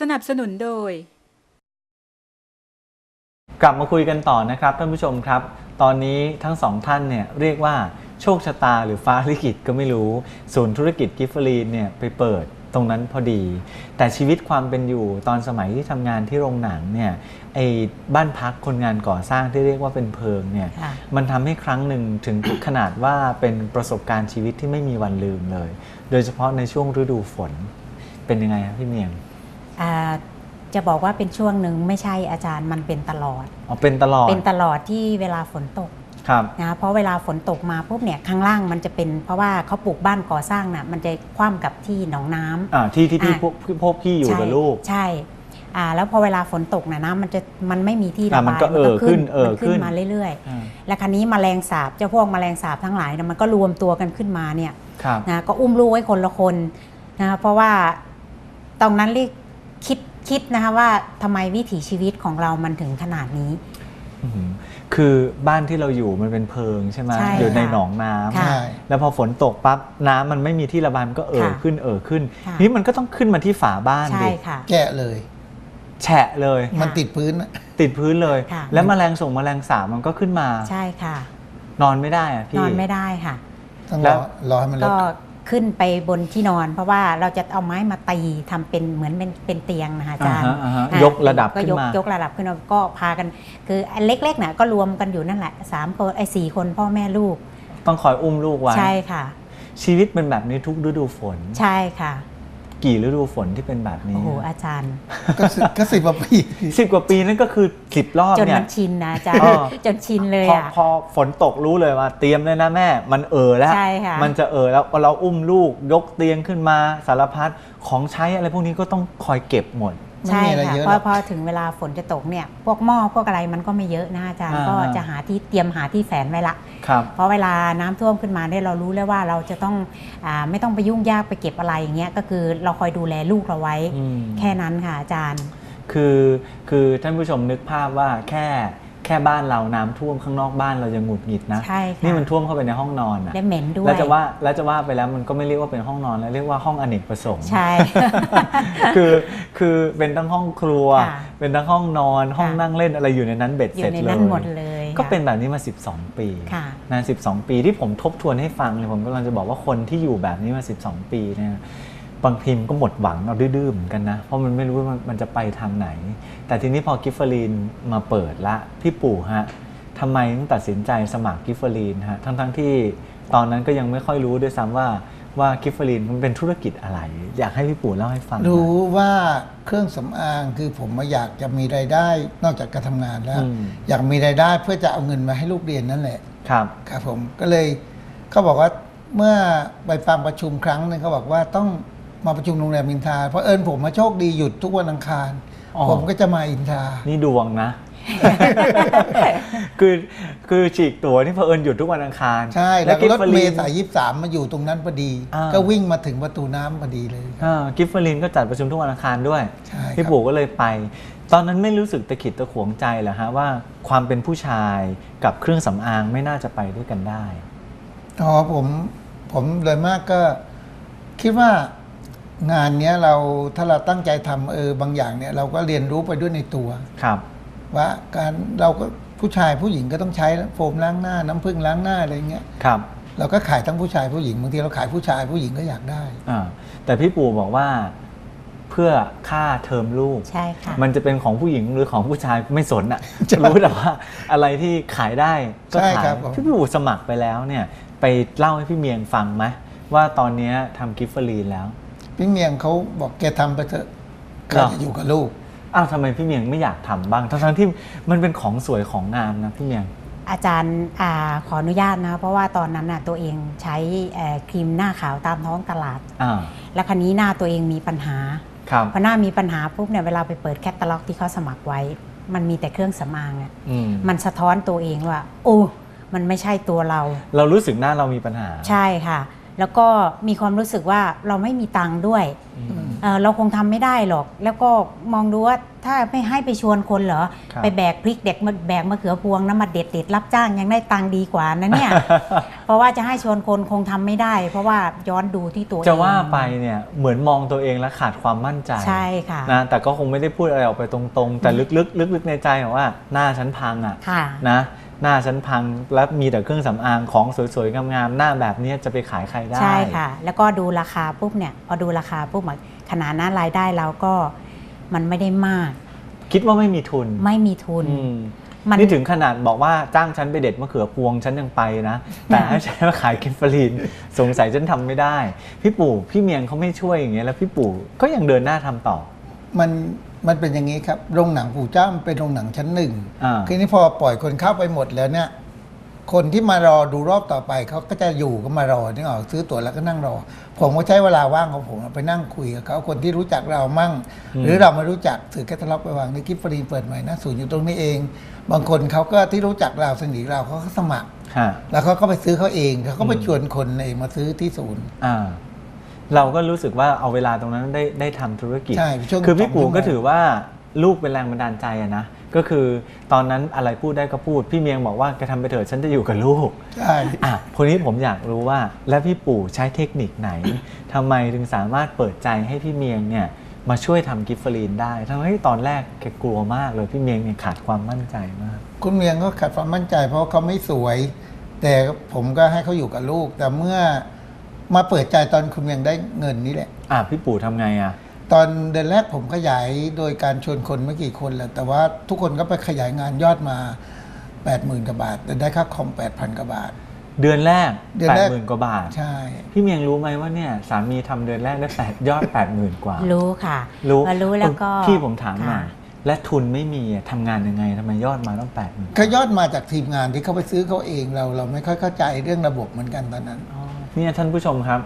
สนับสนุนโดย กลับมาคุยกันต่อนะครับท่านผู้ชมครับ ตอนนี้ทั้งสองท่านเนี่ยเรียกว่าโชคชะตาหรือฟ้าลิขิตก็ไม่รู้ศูนย์ธุรกิจกิฟเฟอรีนเนี่ยไปเปิดตรงนั้นพอดี แต่ชีวิตความเป็นอยู่ตอนสมัยที่ทำงานที่โรงหนังเนี่ยไอ้บ้านพักคนงานก่อสร้างที่เรียกว่าเป็นเพิงเนี่ยค่ะมันทำให้ครั้งหนึ่งถึงขนาดว่าเป็นประสบการณ์ชีวิตที่ไม่มีวันลืมเลย โดยเฉพาะในช่วงฤดูฝนเป็นยังไงครับพี่เมียงอ่า จะบอกว่าเป็นช่วงหนึ่งไม่ใช่อาจารย์มันเป็นตลอดอ๋อเป็นตลอดเป็นตลอดที่เวลาฝนตกครับนะเพราะเวลาฝนตกมาปุ๊บเนี่ยข้างล่างมันจะเป็นเพราะว่าเขาปลูกบ้านก่อสร้างน่ะมันจะคว่ำกับที่หนองน้ำอ่าที่ที่พี่อะพวกพวกพี่อยู่กับใช่ลูกใช่อ่าแล้วพอเวลาฝนตกน่ะน้ำมันจะมันไม่มีที่ระอะมันบายก็เอ่อขึ้นเอ่อมันขึ้ขึ้นนมาเรื่อยอ่าๆแล้วคราวนี้แมลงสาบเจ้าพวกแมลงสาบทั้งหลายน่ะมันก็รวมตัวกันขึ้นมาเนี่ยครับนะก็อุ้มลูกไว้คนละคนนะเพราะว่าตรงนั้นเรียก คิดคิดนะคะว่าทำไมวิถีชีวิตของเรามันถึงขนาดนี้อื้อหือคือบ้านที่เราอยู่มันเป็นเพิงใช่ไหมใช่อยู่ในค่ะหนองน้ำค่ะใช่แล้วพอฝนตกปั๊บน้ำมันไม่มีที่ระบายมันก็เอ่อค่ะขึ้นเอ่อขึ้นค่ะนี่มันก็ต้องขึ้นมาที่ฝาบ้านใช่ดิค่ะแกะเลย แฉะเลย มันติดพื้นนะติดพื้นเลยค่ะแล้วแมลงส่งแมลงสาบมันก็ขึ้นมาใช่ค่ะ นอนไม่ได้อะพี่นอนไม่ได้ค่ะต้องแล้รวอรอให้มันลดก็ ขึ้นไปบนที่นอน เพราะว่าเราจะเอาไม้มาตีทำเป็นเหมือนเป็นเป็นเตียงนะคะอาจารย์อ่าฮะอ่าฮะอะยกระดับก็ขึ้นยกมายกระดับขึ้นมาก็พากัน คืออันเล็กๆน่ะก็รวมกันอยู่นั่นแหละสามคนไอ้สี่คนพ่อแม่ลูก ต้องคอยอุ้มลูกไว้ใช่ค่ะ ชีวิตเป็นแบบนี้ทุกฤดูฝนใช่ค่ะ กี่ฤดูฝนที่เป็นแบบนี้ โอ้โหอาจารย์ ก็สิก็สิบกว่าปีสิบกว่าปีนั่นก็คือสิบรอบจนเนี่มัยนชินนะอาจารย์อ๋อจนชินเลยพออะ พอฝนตกรู้เลยว่าเตรียมเลยนะแม่ มันเออแล้ว ใช่ค่ะ มันจะเออแล้วเราอุ้มลูกยกเตียงขึ้นมาสารพัดของใช้อะไรพวกนี้ก็ต้องคอยเก็บหมดไม่ ใช่มีอะไรค่ะเยอะเพหรอกราะพอถึงเวลาฝนจะตกเนี่ย พวกหม้อพวกอะไรมันก็ไม่เยอะนะอาจารย์อ่าก็จะหาที่เตรียมหาที่แฝนไว้ละครับเพราะเวลาน้ำท่วมขึ้นมาเนี่ยเรารู้แล้วว่าเราจะต้องอาไม่ต้องไปยุ่งยากไปเก็บอะไรอย่างเงี้ยก็คือเราคอยดูแลลูกเราไว้อืมแค่นั้นค่ะอาจารย์ คือคือท่านผู้ชมนึกภาพว่าแค่ แค่บ้านเราน้ำท่วมข้างนอกบ้านเรายังหงุดหงิดนะใช่ค่ะนี่มันท่วมเข้าไปในห้องนอนอะและเหม็นด้วย แล้วจะว่าแล้วจะว่าไปแล้วมันก็ไม่เรียกว่าเป็นห้องนอนแล้วเรียกว่าห้องอเนกประสงค์ ใช่ คือคือเป็นทั้งห้องครัวค่ะเป็นทั้งห้องนอน ห้องค่ะนั่งเล่นอะไรอยู่ในนั้นเบ็ดอเสร็ยู่จในเลยนั้นหมดเลย ก็ค่ะเป็นแบบนี้มา 12 ปีค่ะนะ12 ปีที่ผมทบทวนให้ฟังเนี่ยผมกำลังจะบอกว่าคนที่อยู่แบบนี้มา 12 ปีเนี่ย บางทีมนก็หมดหวังเอาดื้อๆเหมือนกันนะ เพราะมันไม่รู้ว่ามันมันจะไปทางไหน แต่ทีนี้พอกิฟเฟอรีนมาเปิดละ พี่ปู่ฮะทำไมต้องตัดสินใจสมัครกิฟเฟอรีนฮะทั้งๆที่ตอนนั้นก็ยังไม่ค่อยรู้ด้วยซ้ำว่าว่ากิฟเฟอรีนมันเป็นธุรกิจอะไร อยากให้พี่ปู่เล่าให้ฟังหน่อยรู้ว่าเครื่องสำอางคือผมมาอยากจะมีรายได้นอกจากการทำงานแล้วอืมอยากมีรายได้เพื่อจะเอาเงินมาให้ลูกเรียนนั่นแหละ ครับ ครับผมก็เลยเขาบอกว่าเมื่อไปฟังประชุมครั้งหนึงเขาบอกว่าต้อง มาประชุมโรงแรมอินทราเพราะเอิญผมมาโชคดีหยุดทุกวันอังคาร อ๋อ ผมก็จะมาอินทรานี่ดวงนะ คือคือฉีกตัวนี่เผอิญหยุดทุกวันอังคารใช่แล้วกิฟรถเฟอเมรีนย์สายยี่สามมาอยู่ตรงนั้นพอดี อ่า ก็วิ่งมาถึงประตูน้ำพอดีเลย อ่ากิฟเฟอรีนก็จัดประชุมทุกวันอังคารด้วย ใช่ครับ พี่ปู่ก็เลยไป ตอนนั้นไม่รู้สึกตะขิดตะขวงใจเหรอฮะว่าความเป็นผู้ชายกับเครื่องสำอางไม่น่าจะไปด้วยกันได้ อ๋อผมผมเลยมากก็คิดว่า งานเนี้ยเราถ้าเราตั้งใจทำเออบางอย่างเนี่ย เราก็เรียนรู้ไปด้วยในตัว ครับ ว่าการเราก็ผู้ชายผู้หญิงก็ต้องใช้โฟมล้างหน้า น้ำผึ้งล้างหน้าอะไรเงี้ยครับเราก็ขายทั้งผู้ชายผู้หญิงบางทีเราขายผู้ชายผู้หญิงก็อยากได้ อ่าแต่พี่ปู่บอกว่าเพื่อค่าเทอมลูก ใช่ค่ะ มันจะเป็นของผู้หญิงหรือของผู้ชายไม่สนอะรู้แต่ว่าอะไรที่ขายได้ก็ใช่ขายครับผม พี่ปู่สมัครไปแล้วเนี่ย ไปเล่าให้พี่เมียงฟังไหมว่าตอนเนี้ยทำกิฟเฟอรีนแล้ว พี่เมียงเขาบอกแกทำไปเถอะเหรเขาอจะอยู่กับลูกอ้าวทำไมพี่เมียงไม่อยากทำบ้างทั้งๆที่มันเป็นของสวยของงามนะพี่เมียง อาจารย์อาขออนุญาตนะ เพราะว่าตอนนั้นน่ะตัวเองใช้เอ่อครีมหน้าขาวตามท้องตลาดอ่าแล้วคันนี้หน้าตัวเองมีปัญหาครับพอหน้ามีปัญหาปุ๊บเนี่ยเวลาไปเปิดแคตตาล็อกที่เขาสมัครไว้ มันมีแต่เครื่องสำอางอะอืมมันสะท้อนตัวเองว่า โอ้มันไม่ใช่ตัวเรา เรารู้สึกหน้าเรามีปัญหา ใช่ค่ะ แล้วก็มีความรู้สึกว่าเราไม่มีตังค์ด้วยอืมเอ่อเราคงทำไม่ได้หรอก แล้วก็มองดูว่าถ้าไม่ให้ไปชวนคนเหรอ ครับ ไปแบกพริกเด็กมาแบกมะเขือพวงนะมาเด็ดเด็ดรับจ้างยังได้ตังค์ดีกว่านะเนี่ย เพราะว่าจะให้ชวนคนคงทำไม่ได้ เพราะว่าย้อนดูที่ตัวเองจะว่าไปเนี่ยเหมือนมองตัวเองแล้วขาดความมั่นใจใช่ค่ะ นะแต่ก็คงไม่ได้พูดอะไรออกไปตรงๆ แต่ลึกๆลึกๆในใจของว่าหน้าฉันพังอะค่ะ นะ หน้าฉันพังแล้วมีแต่เครื่องสำอางของสวยๆงามๆหน้าแบบเนี้ยจะไปขายใครได้ ใช่ค่ะ แล้วก็ดูราคาปุ๊บเนี่ยพอดูราคาปุ๊บอะขนาดนั้นรายได้เราก็มันไม่ได้มาก คิดว่าไม่มีทุนไม่มีทุนอืมมันนี่ถึงขนาดบอกว่าจ้างฉันไปเด็ดมะเขือพวงฉันยังไปนะ แต่ให้ฉันมาขายกิฟฟรีนสงสัยฉันทำไม่ได้ พี่ปู่พี่เมียงเขาไม่ช่วยอย่างเงี้ยแล้วพี่ปู่ก็ยังเดินหน้าทำต่อ มัน มันเป็นอย่างนี้ครับโรงหนังปู่เจ้ามันเป็นโรงหนังชั้นหนึ่งอ่า คือนี่พอปล่อยคนเข้าไปหมดแล้วเนี่ย คนที่มารอดูรอบต่อไปเขาก็จะอยู่ก็มารอนี่ออกซื้อตั๋วแล้วก็นั่งรอ ผมก็ใช้เวลาว่างของผมไปนั่งคุยกับเขาคนที่รู้จักเรามั่งอืมหรือเราไม่รู้จักสื่อแคตตาล็อกไปวางในกิฟฟรีนเปิดใหม่นะศูนย์อยู่ตรงนี้เอง บางคนเขาก็ที่รู้จักเราสนิทเราเขาก็สมัคร ฮะแล้วเขาก็ไปซื้อเขาเองเขาก็ไปอืมชวนคนเองมาซื้อที่ศูนย์ อ่า เราก็รู้สึกว่าเอาเวลาตรงนั้นได้ได้ทำธุรกิจ ใช่ช่วงคือพี่สองปู่ชั่วโมงก็ถือว่าลูกเป็นแรงบันดาลใจอะนะ ก็คือตอนนั้นอะไรพูดได้ก็พูด พี่เมียงบอกว่าแกทำไปเถิดฉันจะอยู่กับลูกใช่ อะคนนี้ผมอยากรู้ว่า แล้วพี่ปู่ใช้เทคนิคไหน ทำไมถึงสามารถเปิดใจให้พี่เมียงเนี่ยมาช่วยทำกิฟเฟอรีนได้ ทั้งที่ตอนแรกแกกลัวมากเลยพี่เมียงเนี่ยขาดความมั่นใจมาก คุณเมียงก็ขาดความมั่นใจ เพราะเขาไม่สวย แต่ผมก็ให้เขาอยู่กับลูก แต่เมื่อ มาเปิดใจตอนคุณเมียงได้เงินนี่แหละ อะพี่ปู่ทำไงอะ ตอนเดือนแรกผมขยายโดยการชวนคนไม่กี่คนแหละแต่ว่าทุกคนก็ไปขยายงานยอดมา 80,000กว่าบาทแต่ได้ค่าคอม 8,000กว่าบาท เดือนแรกเดือนแปดแรก หมื่นกว่าบาท ใช่ พี่เมียงรู้ไหมว่าเนี่ยสามีทำเดือนแรกได้แปดยอดแปดหมื่นกว่า รู้ค่ะรู้พอรู้แล้วก็พี่ผมถามหน่อยค่ะและทุนไม่มีอะทำงานยังไงทำไมยอดมาต้องแปดหมื่น ก็ยอดมาจากทีมงานที่เขาไปซื้อเขาเองเรา เราไม่ค่อยเข้าใจเรื่องระบบเหมือนกันตอนนั้น เนี่ยท่านผู้ชมครับ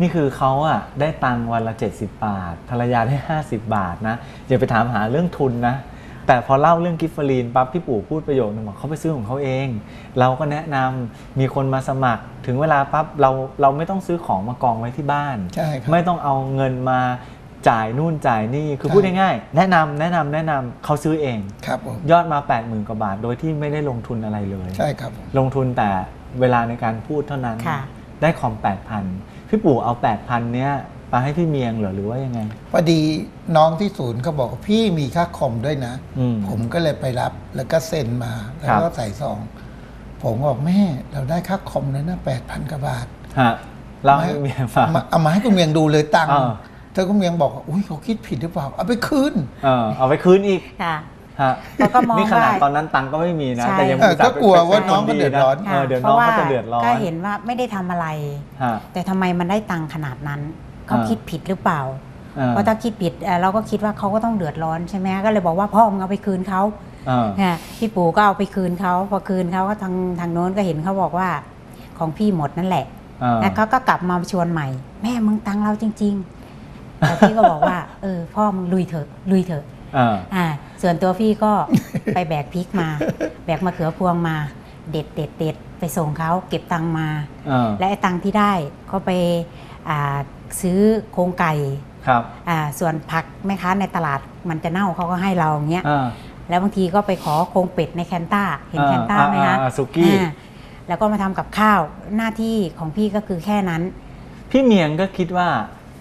นี่คือเขาอะได้ตังค์วันละ 70 บาท ภรรยาได้ 50 บาทนะอย่าไปถามหาเรื่องทุนนะ แต่พอเล่าเรื่องกิฟเฟอรีนปั๊บพี่ปู่พูดประโยคนึงบอกเขาไปซื้อของเขาเอง เราก็แนะนำมีคนมาสมัคร ถึงเวลาปั๊บเราเราไม่ต้องซื้อของมากองไว้ที่บ้าน ใช่ครับ ไม่ต้องเอาเงินมาจ่ายนู่นจ่ายนี่คือใช่พูดง่ายๆแนะนำแนะนำแนะนำเขาซื้อเอง ครับผมยอดมา 80,000กว่าบาท โดยที่ไม่ได้ลงทุนอะไรเลย ใช่ครับผม ลงทุนแต่เวลาในการพูดเท่านั้น ค่ะ ได้คอม 8,000 พี่ปู่เอา 8,000 เนี้ยมาให้พี่เมียงเหรอหรือว่ายังไง พอดีน้องที่ศูนย์เขาบอกว่าพี่มีค่าคอมด้วยนะ อืม ผมก็เลยไปรับแล้วก็เซ็นมาแล้วครับก็ใส่ซอง ผมบอกแม่เราได้ค่าคอมเลยนะแปดพันกว่าบาท ฮะเล่าให้พี่เมียงฟังมาเอามาให้คุณเมียงดูเลยตังค์อ่า เธอคุณเมียงบอกว่าอุ้ยเขาคิดผิดหรือเปล่า เอาไปคืน เออเอาไปคืนอีก ค่ะ ฮะเขาก็มองนี่ขนาดว่า ตอนนั้นตังค์ก็ไม่มีนะ ใช่ แต่ยังเอออุตส่าห์ก็กลัวไปว่าป็น้องก็เดือดร้อนคเออเดี๋ยวเพน้องราะว่าก็จะเดือดร้อนก็เห็นว่าไม่ได้ทำอะไร ฮะ แต่ทำไมมันได้ตังค์ขนาดนั้นเขาอ่า คิดผิดหรือเปล่าเออเพราะถ้าคิดผิดเอ่อเราก็คิดว่าเขาก็ต้องเดือดร้อนใช่ไหมก็เลยบอกว่าพ่อมึงเอาไปคืนเขาเออเนี่ยพี่ปู่ก็เอาไปคืนเขาพอคืนเขาก็ทางทางโน้นก็เห็นเขาบอกว่าของพี่หมดนั่นแหละเออแล้วเขาก็กลับมาชวนใหม่ แม่มึงตังเราจริงๆแต่พี่ก็บอกว่า เออพ่อมึงลุยเถอะลุยเถอะเอออ่าส่วนตัวพี่ก็ไปแบกพริกมา แบกมะเขือพวงมา เด็ดเด็ดเด็ดไปส่งเขาเก็บตังค์มาเออและไอ้ตังค์ที่ได้ก็ไปอ่าซื้อโครงไก่ครับอ่าส่วนผักแม่ค้าในตลาดมันจะเน่าเขาก็ให้เราอย่างเงี้ยเออแล้วบางทีก็ไปขอโครงเป็ดในแคนต้าเห็นแคนต้าไหมคะอ่าอ่าอ่าสุกี้อ่าแล้วก็มาทำกับข้าวหน้าที่ของพี่ก็คือแค่นั้น พี่เมียงก็คิดว่า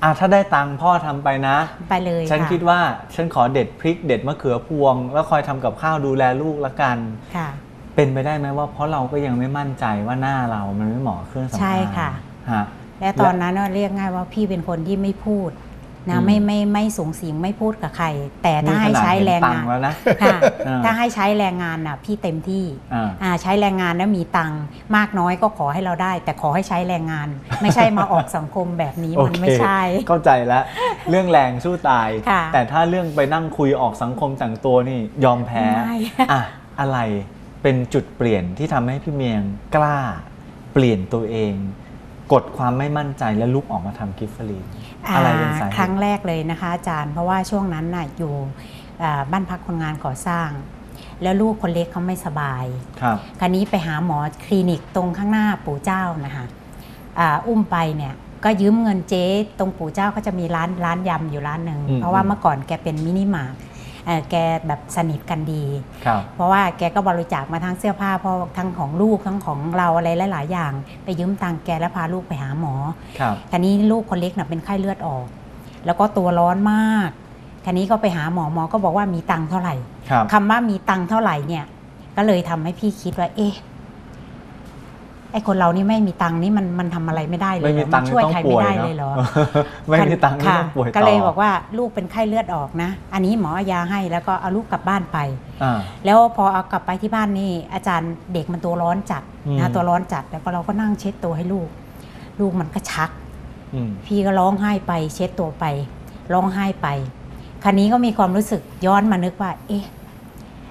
อะถ้าได้ตังค์พ่อทำไปนะ ไปเลยฉันค่ะคิดว่าฉันขอเด็ดพริกเด็ดมะเขือพวง แล้วคอยทำกับข้าวดูแลลูกละกันค่ะ เป็นไปได้ไหมว่าเพราะเราก็ยังไม่มั่นใจว่าหน้าเรามันไม่เหมาะกับเครื่องสำอางใช่ค่ะฮะและตอนนั้นน่ะเรียกง่ายว่าพี่เป็นคนที่ไม่พูดอื นะมไม่ไม่ไม่สูงสิงไม่พูดกับใคร แต่ถ้าให้นี่ขนดใช้แรงเห็นตังานค์แล้วนะค่ะอ่าถ้าให้ใช้แรงงานน่ะพี่เต็มที่อ่าอ่าใช้แรงงานแล้วมีตังค์มากน้อยก็ขอให้เราได้ แต่ขอให้ใช้แรงงาน ไม่ใช่มาออกสังคมแบบนี้โอมันเคไม่ใช่ เข้าใจแล้วเรื่องแรงสู้ตายค่ะแต่ถ้าเรื่องไปนั่งคุยออกสังคมแต่งตัวนี่ยอมแพ้ไม่อะอะไรเป็นจุดเปลี่ยนที่ทำให้พี่เมียงกล้า เปลี่ยนตัวเอง กดความไม่มั่นใจและลุกออกมาทำกิฟต์ฟรีนอะไรเป็นสาเหครั้งตุแรกเลยนะคะ อาจารย์เพราะว่าช่วงนั้นน่ะอยู่อ่าบ้านพักคนงานก่อสร้าง แล้วลูกคนเล็กเขาไม่สบายครับคราวนี้ไปหาหมอคลินิกตรงข้างหน้าปู่เจ้านะคะอ่าอุ้มไปเนี่ยก็ยืมเงินเจ๊ตรงปู่เจ้าก็จะมีร้านร้านยำอยู่ร้านหนึ่งอืมเพราะว่าเมื่อก่อนแกเป็นมินิมาร์ทเอ่อ แกแบบสนิทกันดีครับเพราะว่าแกก็บริจาคมาทั้งเสื้อผ้าเพราะทั้งของลูกทั้งของเราอะไรหลาย ๆ อย่าง ไปยืมตังค์แกแล้วพาลูกไปหาหมอครับคันนี้ลูกคนเล็กน่ะเป็นไข้เลือดออก แล้วก็ตัวร้อนมากคันนี้ก็ไปหาหมอหมอก็บอกว่ามีตังค์เท่าไหร่ครับคำว่ามีตังค์เท่าไหร่เนี่ยก็เลยทำให้พี่คิดว่าเอ๊ะ ไอคนเรานี่ไม่มีตังค์นี่มันมันทำอะไรไม่ได้เลยไม่เหรมีอตัมังค์ช่วยต้องใครป่ไม่วยได้เนอะเลยเหรอไม่มีตังค์นี่ค่ะต้องป่วยต่อก็เลยบอกว่าลูกเป็นไข้เลือดออกนะ อันนี้หมอเอายาให้แล้วก็เอาลูกกลับบ้านไปอ่าแล้วพอเอากลับไปที่บ้านนี่อาจารย์เด็กมันตัวร้อนจัดอืนะมตัวร้อนจัดแล้วก็เราก็นั่งเช็ดตัวให้ลูก ลูกมันก็ชักอืมพี่ก็ร้องไห้ไปเช็ดตัวไป ร้องไห้ไปคันนี้ก็มีความรู้สึกย้อนมานึกว่า เอ๊ะ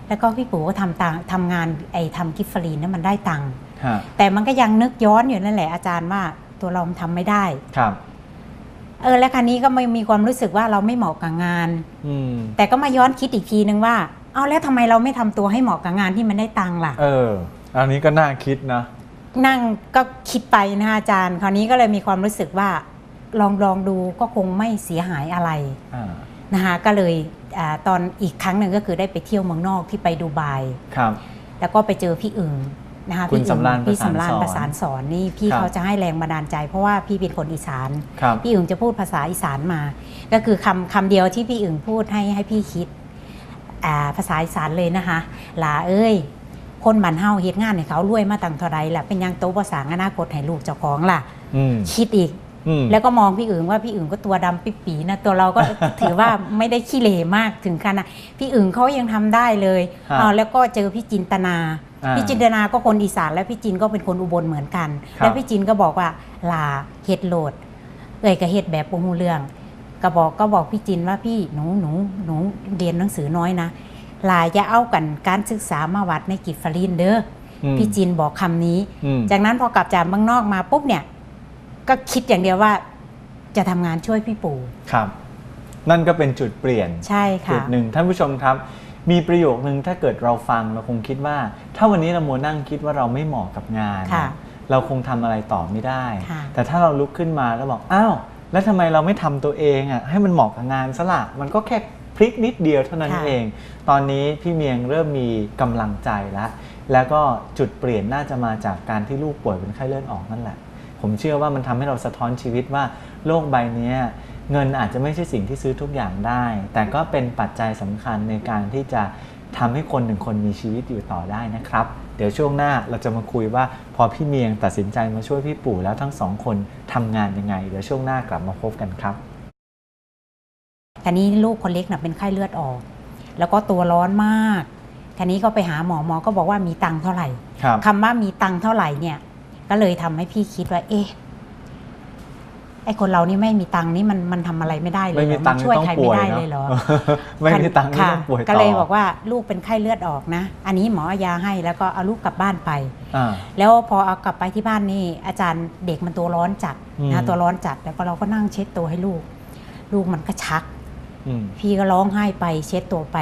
แล้วก็พี่ปู่ก็ทำตังทำงานไอ้ทำกิฟต์ฟรีนนั่นมันได้ตังค์ฮะ แต่มันก็ยังนึกย้อนอยู่นั่นแหละอาจารย์ว่าตัวเราทำไม่ได้ครับเออแล้วคันนี้ก็ไม่มีความรู้สึกว่าเราไม่เหมาะกับงานอืมแต่ก็มาย้อนคิดอีกทีนึงว่า เอาแล้วทำไมเราไม่ทำตัวให้เหมาะกับงานที่มันได้ตังค์ล่ะ เออ อันนี้ก็น่าคิดนะ นั่งก็คิดไปนะคะอาจารย์ คราวนี้ก็เลยมีความรู้สึกว่า ลองลองดูก็คงไม่เสียหายอะไรอ่านะคะก็เลยอาตอนอีกครั้งหนึ่งก็คือได้ไปเที่ยวเมืองนอกที่ไปดูไบครับ แล้วก็ไปเจอพี่อึ่ง นะคะคุณพี่อึ่งสำราญพี่ประสานสำราญสอนประสานสอนนี่พี่ครับเขาจะให้แรงบันดาลใจ เพราะว่าพี่เป็นคนอีสานครับพี่อึ่งจะพูดภาษาอีสานมา ก็คือคำคำเดียวที่พี่อึ่งพูดให้ให้พี่คิดอ่าภาษาอีสานเลยนะคะหลาเอ้ยคนบันเฮาเฮ็ดงานให้เขารวยมาตั้งเท่าไรล่ะเป็นหยังโตภาษาอนาคตให้ลูกเจ้าของล่ะอืมคิดอีกอืมแล้วก็มองพี่อึ่งว่าพี่อึ่งก็ตัวดำปิดปีนะตัวเราก็ถือว่าไม่ได้ขี้เหร่มากถึงขนาดพี่อึ่งเขายังทำได้เลยครับเอาแล้วก็เจอพี่จินตนาอ่า พี่จินตนาก็คนอีสานแล้วพี่จินก็เป็นคนอุบลเหมือนกันครับแล้วพี่จินก็บอกว่าลาเฮ็ดโหลดเอ่ยก็เฮ็ดแบบบ่ฮู้เรื่องก็บอกก็บอกพี่จินว่าพี่หนูหนูหนูเรียนหนังสือน้อยนะลาอย่าเอากันการศึกษามาวัดในกิจฟรินเด้ออืมพี่จินบอกคำนี้อืมจากนั้นพอกลับจากเมืองนอกมาปุ๊บเนี่ย ก็คิดอย่างเดียวว่าจะทำงานช่วยพี่ปู่ครับ นั่นก็เป็นจุดเปลี่ยนใช่จุค่ะดหนึ่งท่านผู้ชมครับ มีประโยคนึงถ้าเกิดเราฟังเราคงคิดว่า ถ้าวันนี้เรามัวนั่งคิดว่าเราไม่เหมาะกับงาน ค่ะเราคงทำอะไรต่อไม่ได้ ค่ะ แต่ถ้าเราลุกขึ้นมาแล้วบอกอ้าวแล้วทำไมเราไม่ทำตัวเองอะให้มันเหมาะกับงานซะละมันก็แค่พลิกนิดเดียวเท่านั้นค่ะเอง ตอนนี้พี่เมียงเริ่มมีกำลังใจแล้ว แล้วก็จุดเปลี่ยนน่าจะมาจากการที่ลูกป่วยเป็นไข้เลือดออกนั่นแหละ ผมเชื่อว่ามันทำให้เราสะท้อนชีวิตว่าโลกใบเนี้ย เงินอาจจะไม่ใช่สิ่งที่ซื้อทุกอย่างได้ แต่ก็เป็นปัจจัยสำคัญในการที่จะทำให้คนหนึ่งคนมีชีวิตอยู่ต่อได้นะครับ เดี๋ยวช่วงหน้าเราจะมาคุยว่า พอพี่เมียงตัดสินใจมาช่วยพี่ปู่แล้วทั้งสองคนทำงานยังไง เดี๋ยวช่วงหน้ากลับมาพบกันครับคันนี้ลูกคนเล็กน่ะเป็นไข้เลือดออก แล้วก็ตัวร้อนมากคันนี้ก็ไปหาหมอหมอก็บอกว่ามีตังค์เท่าไหร่ครับคำว่ามีตังค์เท่าไหร่เนี่ย ก็เลยทำให้พี่คิดว่า เอ๊ะ ไอคนเรานี่ไม่มีตังค์นี่มันมันทำอะไรไม่ได้เลยไม่เหรมีอตัมังค์ช่วยต้องใครป่ไม่วยได้เนเลยเหรออะไม่มีตังค์นี่ค่ะต้องป่วยต่อก็เลยบอกว่าลูกเป็นไข้เลือดออกนะ อันนี้หมอเอายาให้แล้วก็เอาลูกกลับบ้านไปอ่าแล้วพอเอากลับไปที่บ้านนี่อาจารย์เด็กมันตัวร้อนจัดอืมนะตัวร้อนจัดแล้วก็เราก็นั่งเช็ดตัวให้ลูก ลูกมันก็ชักอืมพี่ก็ร้องไห้ไปเช็ดตัวไป